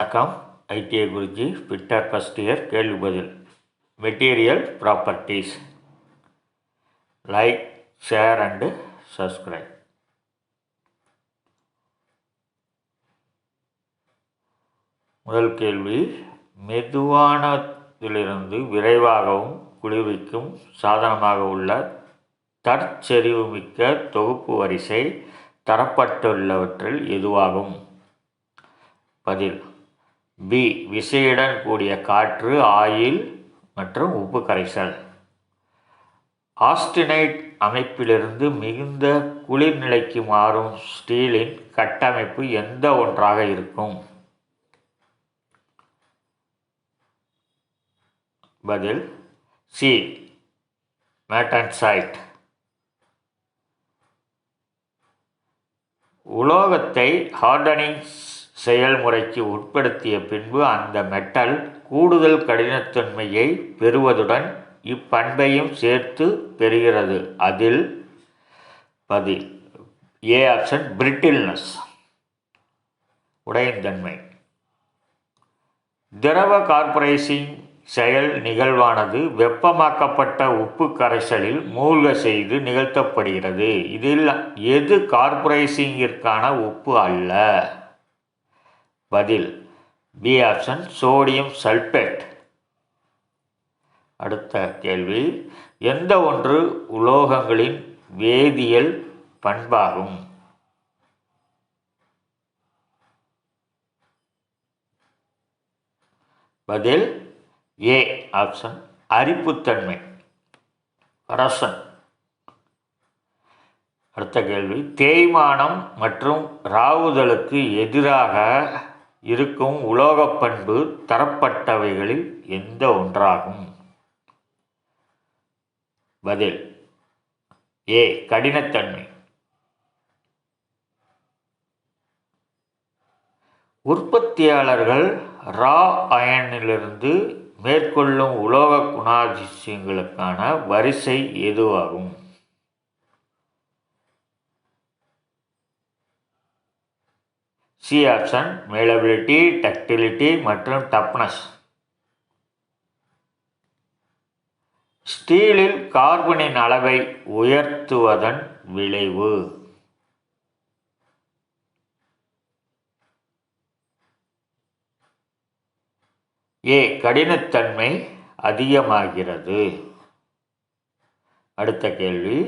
வணக்கம். ITI Guruji fitter first year கேள்வி பதில். Material properties like share and subscribe முதல் கேள்வி மெதுவானதிலிருந்து விரைவாகவும் குளிர்விக்கும் சாதனமாக உள்ள தற்செறிவுமிக்க தொகுப்பு வரிசை தரப்பட்டுள்ளவற்றில் எதுவாகும்? பதில் பி விசையுடன் கூடிய காற்று ஆயில் மற்றும் உப்பு கரைசல். ஆஸ்டினைட் அமைப்பிலிருந்து மிகுந்த குளிர்நிலைக்கு மாறும் ஸ்டீலின் கட்டமைப்பு எந்த ஒன்றாக இருக்கும்? பதில் சி மேட்டன்சைட். உலோகத்தை ஹார்டனிங் செயல்முறைக்கு உட்படுத்திய பின்பு அந்த மெட்டல் கூடுதல் கடினத்தன்மையை பெறுவதுடன் இப்பண்பையும் சேர்த்து பெறுகிறது. அதில் பதில் ஏ ஆப்ஷன் பிரிட்டில்னஸ் உடையந்தன்மை. திரவ கார்பரேசிங் செயல் நிகழ்வானது வெப்பமாக்கப்பட்ட உப்பு கரைசலில் மூழ்க செய்து நிகழ்த்தப்படுகிறது. இதில் எது கார்பரேசிங்கிற்கான உப்பு அல்ல? பதில். பி ஆப்ஷன் சோடியம் சல்பேட் அடுத்த கேள்வி எந்த ஒன்று உலோகங்களின் வேதியியல் பண்பாகும்? பதில் ஏ ஆப்ஷன் அரிப்புத்தன்மை. அரசன். அடுத்த கேள்வி தேய்மானம் மற்றும் ராவுதலுக்கு எதிராக இருக்கும் உலோகப் பண்பு தரப்பட்டவைகளில் எந்த ஒன்றாகும்? பதில் ஏ கடினத்தன்மை. உற்பத்தியாளர்கள் ரா அயனிலிருந்து மேற்கொள்ளும் உலோக குணாதிசயங்களுக்கான வரிசை எதுவாகும் சி ஆப்ஷன் மேலபிலிட்டி டக்டிலிட்டி மற்றும் டப்னஸ் ஸ்டீலில் கார்பனின் அளவை உயர்த்துவதன் விளைவு. ஏ கடினத்தன்மை அதிகமாகிறது. அடுத்த கேள்வி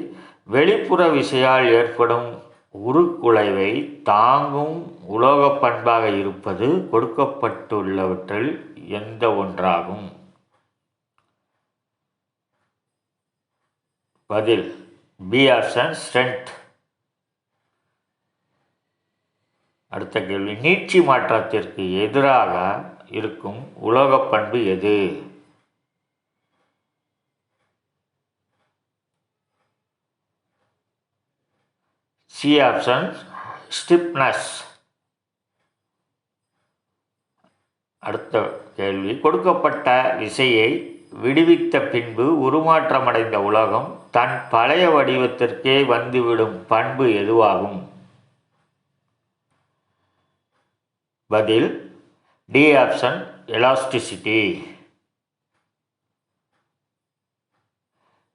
வெளிப்புற விசையால் ஏற்படும் உருக்குலைவை தாங்கும் உலோகப் பண்பாக இருப்பது கொடுக்கப்பட்டுள்ளவற்றில் எந்த ஒன்றாகும்? பதில் பி ஆப்ஷன் ஸ்ட்ரென்த் அடுத்த கேள்வி நீட்சி மாற்றத்திற்கு எதிராக இருக்கும் உலோகப் பண்பு எது? சி ஆப்ஷன் ஸ்டிப்னஸ் அடுத்த கேள்வி. கொடுக்கப்பட்ட விசையை விடுவித்த பின்பு உருமாற்றமடைந்த உலகம் தன் பழைய வடிவத்திற்கே வந்துவிடும் பண்பு எதுவாகும்? பதில் டி ஆப்ஷன் எலாஸ்டிசிட்டி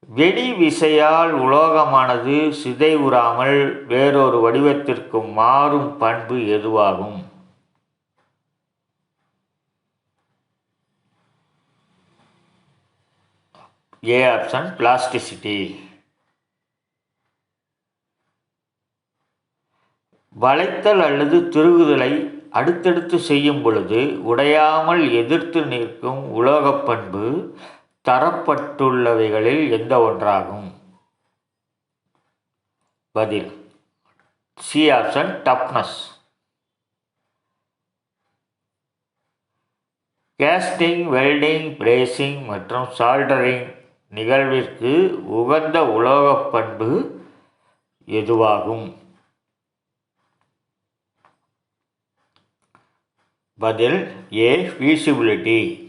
வெடி விசையால் உலோகமானது சிதைவுறாமல் வேறொரு வடிவத்திற்கு மாறும் பண்பு எதுவாகும்? ஏ ஆப்ஷன் பிளாஸ்டிசிட்டி வளைத்தல் அல்லது திருகுதலை அடுத்தடுத்து செய்யும் பொழுது உடையாமல் எதிர்த்து நிற்கும் உலோக பண்பு தரப்பட்டுள்ளவைகளில் எந்த ஒன்றாகும்? பதில். C option toughness casting welding brazing மற்றும் சால்டரிங் நிகழ்விற்கு உகந்த உலோகப் பண்பு எதுவாகும்? பதில் ஏ ஃபீசிபிலிட்டி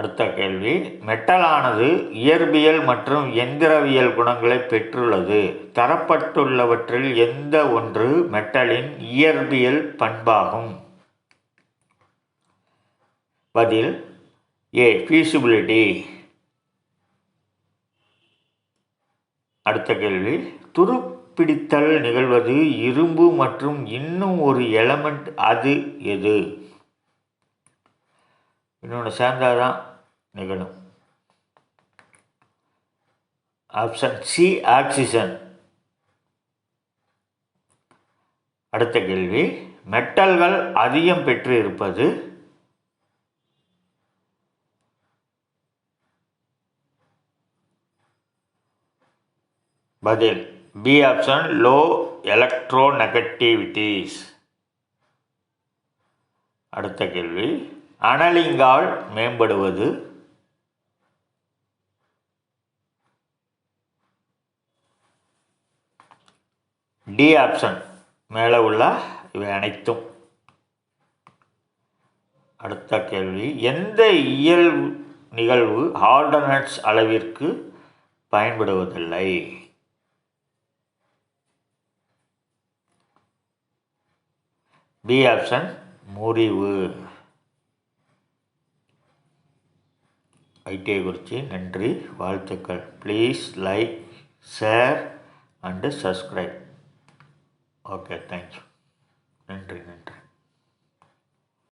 அடுத்த கேள்வி. மெட்டலானது இயற்பியல் மற்றும் எந்திரவியல் குணங்களை பெற்றுள்ளது. தரப்பட்டுள்ளவற்றில் எந்த ஒன்று மெட்டலின் இயற்பியல் பண்பாகும்? பதில் ஏ ஃபீசிபிலிட்டி அடுத்த கேள்வி துருப்பிடித்தல் நிகழ்வது இரும்பு மற்றும் இன்னும் ஒரு எலமெண்ட் அது எது? இன்னொன்று சேர்ந்தாதான் நிகழும். ஆப்ஷன் சி ஆக்சிஜன் அடுத்த கேள்வி. மெட்டல்கள் அதிகம் பெற்று இருப்பது பதில். பி ஆப்ஷன் லோ எலக்ட்ரோநெகட்டிவிட்டிஸ் அடுத்த கேள்வி. அனலிங்கால் மேம்படுவது? டி ஆப்ஷன் மேலே உள்ள இவை அனைத்தும். அடுத்த கேள்வி. எந்த இயல் நிகழ்வு ஆர்டனட்ஸ் அளவிற்கு பயன்படுவதில்லை? பி ஆப்ஷன் முறிவு. ஐடிஐ குறித்து நன்றி வாழ்த்துக்கள். Please like share and subscribe okay thank you நன்றி நன்றி